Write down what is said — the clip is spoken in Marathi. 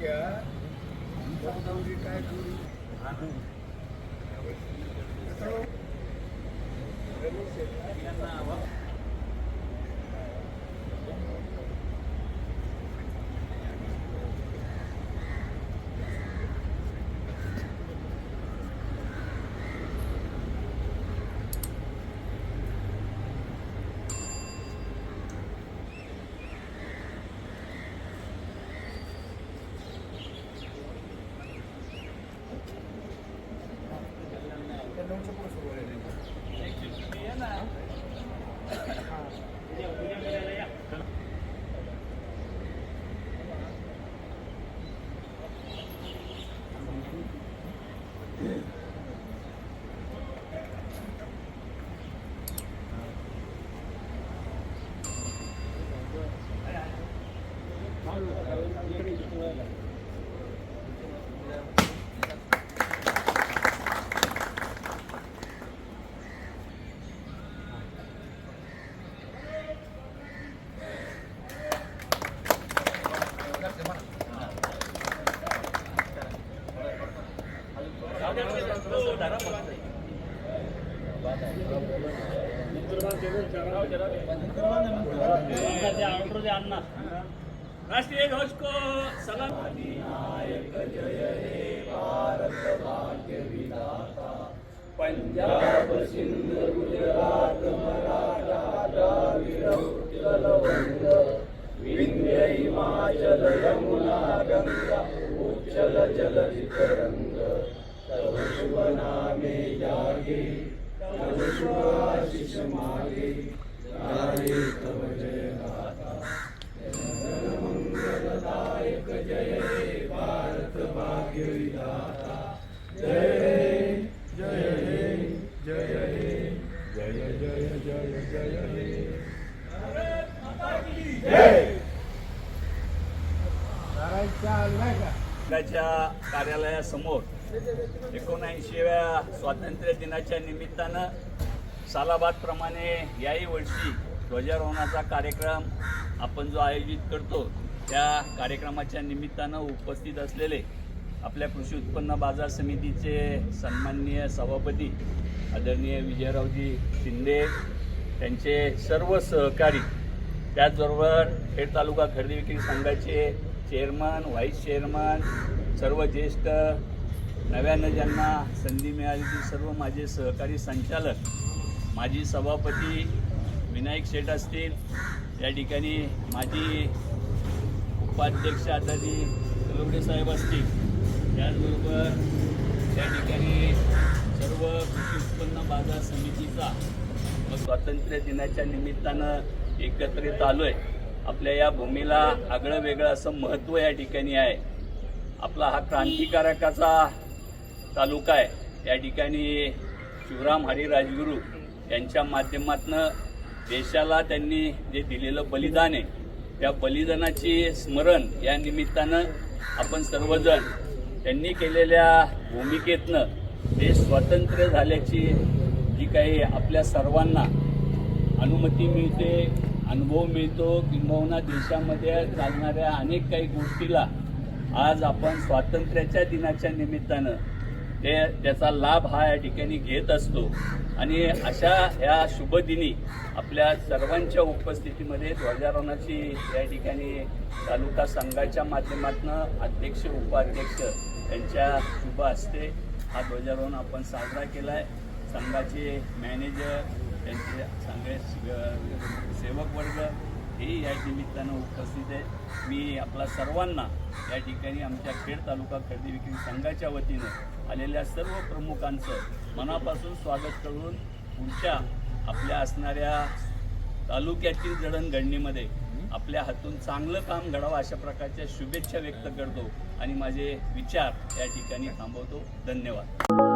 घ्या. काय करू? त्यांना não tinha começado राष्ट्रीय ध्वज को सलाम। पंजाब सिंध गुजरात मराठा द्राविड उत्कल वंग विंध्य हिमाचल यमुना गंगा उच्चल जलधि तरंग तव शुभ नामे जागे तव शुभ आशीष मागे गाये तव जय गाथा जन मंगलदायक जय हे भारत भाग्य विधाता जय हे जय हे जय हे जय जय जय जय हे त्याच्या कार्यालयासमोर एकोणऐंशीव्या स्वातंत्र्य दिनाच्या निमित्तानं सालाबादप्रमाणे याही वर्षी ध्वजारोहणाचा कार्यक्रम आपण जो आयोजित करतो त्या कार्यक्रमाच्या निमित्तानं उपस्थित असलेले आपल्या कृषी उत्पन्न बाजार समितीचे सन्माननीय सभापती आदरणीय विजयरावजी शिंदे त्यांचे सर्व सहकारी त्याचबरोबर खेड तालुका खरेदी विक्री संघाचे चेअरमन व्हाईस चेअरमन सर्व ज्येष्ठ नव्यानं ज्यांना संधी मिळाली ती सर्व माझे सहकारी संचालक माजी सभापती विनायक शेठ असतील या ठिकाणी माजी उपाध्यक्ष आदरणीय कलवडे साहेब असतील त्याचबरोबर त्या ठिकाणी सर्व कृषी उत्पन्न बाजार समितीचा व स्वातंत्र्य दिनाच्या निमित्तानं एकत्रित आलो आहे आपल्या या भूमीला आगळं वेगळं असं महत्त्व या ठिकाणी आहे. आपला हा क्रांतिकारकाचा तालुका आहे. या ठिकाणी शिवराम हरी राजगुरू यांच्या माध्यमातनं देशाला त्यांनी जे दिलेलं बलिदान आहे त्या बलिदानाची स्मरण या निमित्तानं आपण सर्वजण त्यांनी केलेल्या भूमिकेतनं देश स्वातंत्र्य झाल्याची जी काही आपल्या सर्वांना अनुमती मिळते अनुभव मिळतो किंबहुना देशामध्ये चालणाऱ्या अनेक काही गोष्टीला आज आपण स्वातंत्र्याच्या दिनाच्या निमित्तानं ते त्याचा लाभ हा या ठिकाणी घेत असतो. आणि अशा ह्या शुभदिनी आपल्या सर्वांच्या उपस्थितीमध्ये ध्वजारोहणाची या ठिकाणी तालुका संघाच्या माध्यमातून अध्यक्ष उपाध्यक्ष यांच्या शुभ हस्ते हा ध्वजारोहण आपण साजरा केला आहे संघाचे मॅनेजर त्यांचे सगळे सेवक वर्ग या निमित्तानं उपस्थित आहे. मी आपला सर्वांना या ठिकाणी आमच्या खेड तालुका खरेदी विक्री संघाच्या वतीनं आलेल्या सर्व प्रमुखांचं मनापासून स्वागत करून पुढच्या आपल्या असणाऱ्या तालुक्यातील जडणघडणीमध्ये आपल्या हातून चांगलं काम घडावं अशा प्रकारच्या शुभेच्छा व्यक्त करतो आणि माझे विचार या ठिकाणी थांबवतो. धन्यवाद.